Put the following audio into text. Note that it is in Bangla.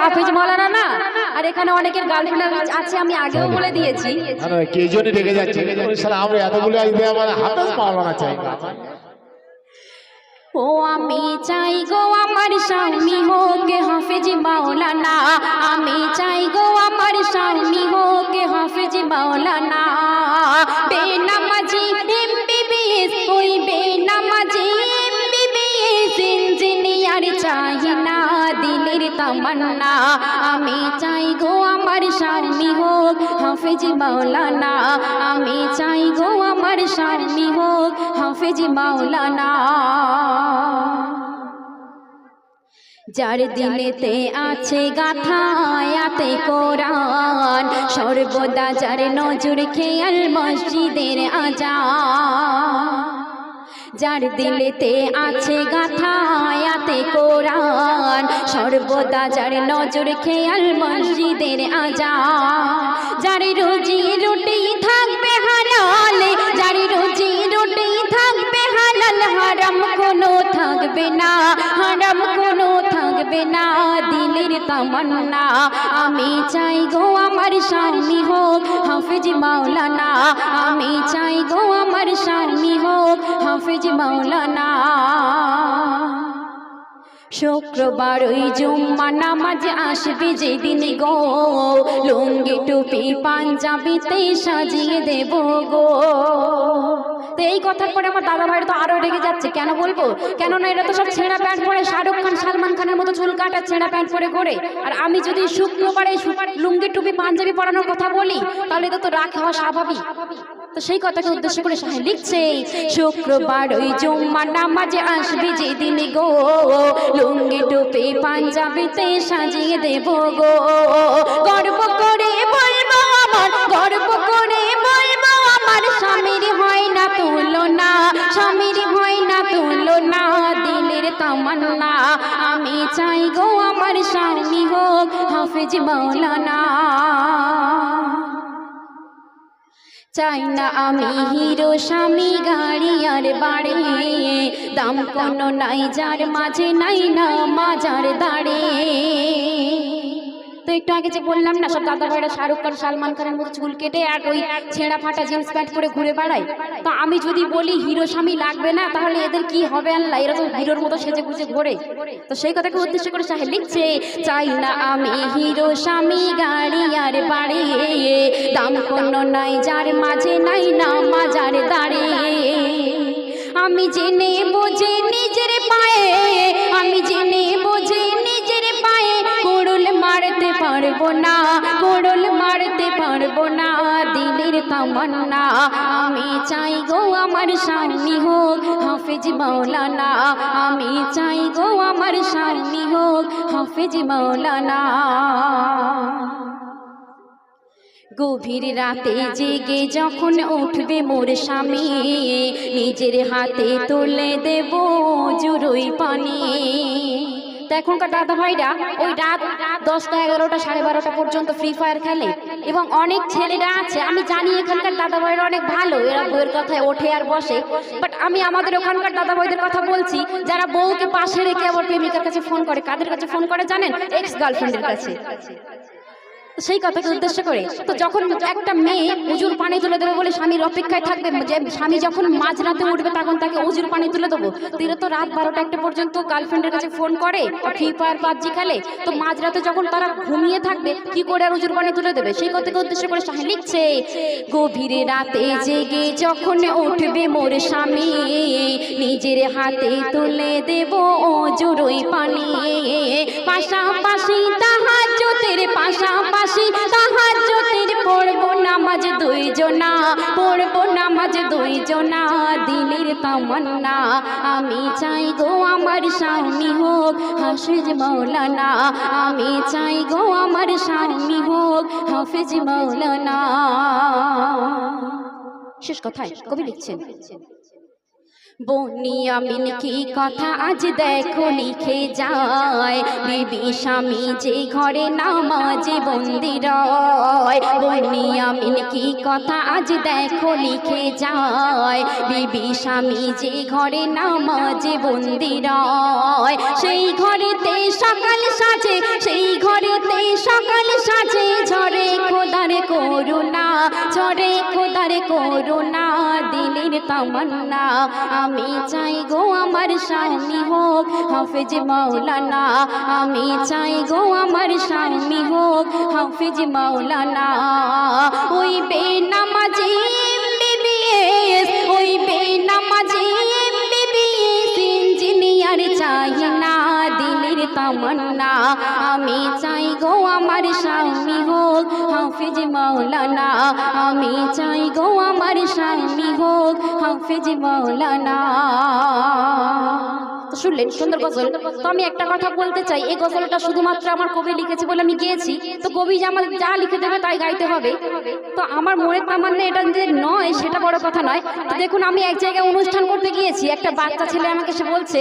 হাফিজ মৌলানা না? আর এখানে অনেকের গার্লফ্রেন্ড আছে আমি আগেও বলে দিয়েছি। কে জন্য রেগে যাচ্ছে? আমরা এতগুলো আমার হাফেজ মাওলানা চাই। ও আমি চাই গো আমার স্বামী হোক হাফেজ মাওলানা আমি চাই গো আমার স্বামী হোক হাফেজ মাওলানা বেনামাজি তামান্না আমি চাই গো আমার স্বামী হোক, হাফেজ মাওলানা। আমি চাই গো আমার স্বামী হোক, হাফেজ মাওলানা। যার দিলেতে আছে গাথায়াতে কোরআন। সর্বদা যার নজর খেয়াল মসজিদের আজান। যার দিলেতে আছে গাথায়াতে কোরআন। সর্বদা যার নজর খেয়াল মসজিদের আজান। যার রুজি রুটি থাকবে হালালে, যার রুজি রুটি থাকবে হালাল, হারাম কোনো থাকবে না, হারাম কোনো থাকবে না, দিলের তামান্না। আমি চাই গো আমার স্বামী হোক হাফিজ মাওলানা, আমি চাই গো আমার স্বামী হোক হাফিজ মাওলানা। শুক্রবার ওই জুম্মা নামাজ আসবে যেদিন গো। লুঙ্গি, টুপি, পাঞ্জাবিতে সাজিয়ে দেব গো। তো এই কথার পরে আমার দাদা ভাইয়ের তো আরও রেগে যাচ্ছে, কেন বলব? কেননা এরা তো সব ছেঁড়া প্যান্ট পরে শাহরুখ খান, সালমান খানের মতো চুল কাটা ছেঁড়া প্যান্ট পরে ঘোরে। আর আমি যদি শুক্রবারে লুঙ্গি, টুপি, পাঞ্জাবি পরানোর কথা বলি, তাহলে এটা তো রাগ হওয়া স্বাভাবিক। তো সেই কথাকে উদ্দেশ্য করে সাহেব লিখছে, শুক্রবার ওই জুম্মা নামাজে আসবে যেদিন গো, লুঙ্গি টুপি, পাঞ্জাবিতে সাজিয়ে দেব গো। গর্ব করে বলব আমার, গর্ব করে বলব আমার, স্বামীর হয় না তুলনা, স্বামীর হয় না তুলনা, দিলের তামান্না। আমি চাই গো আমার স্বামী হোক হাফিজ মাওলানা। চাই না আমি হিরো স্বামী গাড়ি আর বাড়ি। দাম কোনো নাই, যার মাঝে নাই না মাজার দাঁড়ে। তো একটু আগে যে বললাম না, সব দাদা ভাইরা শাহরুখ খান, সালমান খানের মতো চুল কেটে আর ওই ছেঁড়া ফাটা জিন্স প্যান্ট পরে ঘুরে বেড়ায়। তো আমি যদি বলি হিরো স্বামী লাগবে না, তাহলে এদের কি হবে আল্লাহ? এরা তো হিরোর মতো সেজে গুজে ঘোরে। তো সেই কথাকে উদ্দেশ্য করে সাহেব লিখছে, চাই না আমি হিরো স্বামী, গাড়ি আর বাড়ি, দাম কোনো নাই, যার মাঝে নাই না মাজার দাঁড়িয়ে আমি জেনে বুঝে নিজের পায়ে, আমি জেনে বুঝে পারব না, কোড়ল মারতে পারব না, দিলের তামান্না। আমি চাই গো আমার স্বামী হোক, হাফেজ মাওলানা। আমি চাই গো আমার স্বামী হোক, হাফেজ মাওলানা। গভীর রাতে জেগে যখন উঠবে মোর স্বামী, নিজের হাতে তুলে দেব জুরুই পানি। তো এখনকার দাদা ভাইরা ওই রাত দশটা, এগারোটা, সাড়ে বারোটা পর্যন্ত ফ্রি ফায়ার খেলে এবং অনেক ছেলেরা আছে। আমি জানি এখানকার দাদা ভাইরা অনেক ভালো, এরা বউয়ের কথায় ওঠে আর বসে। বাট আমি আমাদের ওখানকার দাদা ভাইদের কথা বলছি, যারা বউকে পাশে রেখে আবার প্রেমিকার কাছে ফোন করে। কাদের কাছে ফোন করে জানেন? এক্স গার্লফ্রেন্ডের কাছে। সেই কথাকে উদ্দেশ্য করে। তো যখন একটা মেয়ে উজুর পানি তুলে দেবে বলে স্বামীর অপেক্ষায় থাকবে যে স্বামী যখন মাঝরাতে উঠবে তখন তাকে উজুর পানি তুলে দেবো। তো এরা তো রাত বারোটা একটা পর্যন্ত গার্লফ্রেন্ডের কাছে ফোন করে ফ্রি ফায়ার পাবজি খেলে। তো মাঝরাতে যখন তারা ঘুমিয়ে থাকবে কি করে আর উজুর পানি তুলে দেবে? সেই কথাকে উদ্দেশ্য করে সাহে লিখছে গভীরে রাতে জেগে যখন উঠবে মোর স্বামী নিজের হাতে তুলে দেব জুরুই পানি। পাশাপাশি তাহাজ্জতের পাশাপাশি দুইজনা দিলের তামান্না। আমি চাই গো আমার স্বামী হোক হাফিজ মৌলানা আমি চাই গো আমার স্বামী হোক হাফিজ মৌলানা শেষ কথায় কবি লিখছেন বনিয়ামিন কি কথা আজ দেখো লিখে যায়। বিবি স্বামী যে ঘরে নামাজে বন্দি রয়। বনিয়ামিন কি কথা আজ দেখো লিখে যায়। বিবি স্বামী যে ঘরে নামাজে বন্দি রয়। সেই ঘরেতে সকাল সাজে, সেই ঘরেতে সকাল করুণা ঝরে খোদার করুণা, দিলের তামান্না। আমি চাই গো আমার স্বামী হোক, হাফেজ মাওলানা। আমি চাই গো আমার স্বামী হোক, হাফেজ মাওলানা। ওই বেনামাজি এমবিবিএস, ওই ইঞ্জিনিয়ার চাই না দিলের তামান্না। হাফিজ মাওলানা, আমি চাই গো আমার স্বামী হোক হাফিজ মাওলানা। শুনলেন, সুন্দর গজল। তো আমি একটা কথা বলতে চাই, এই গজলটা শুধুমাত্র আমার কবি লিখেছে বলে আমি গিয়েছি। তো কবি যে আমার যা লিখে দেবে তাই গাইতে হবে। তো আমার মনের তামান্না এটা যে নয়, সেটা বড় কথা নয়। দেখুন, আমি এক জায়গায় অনুষ্ঠান করতে গিয়েছি, একটা বাচ্চা ছেলে আমাকে সে বলছে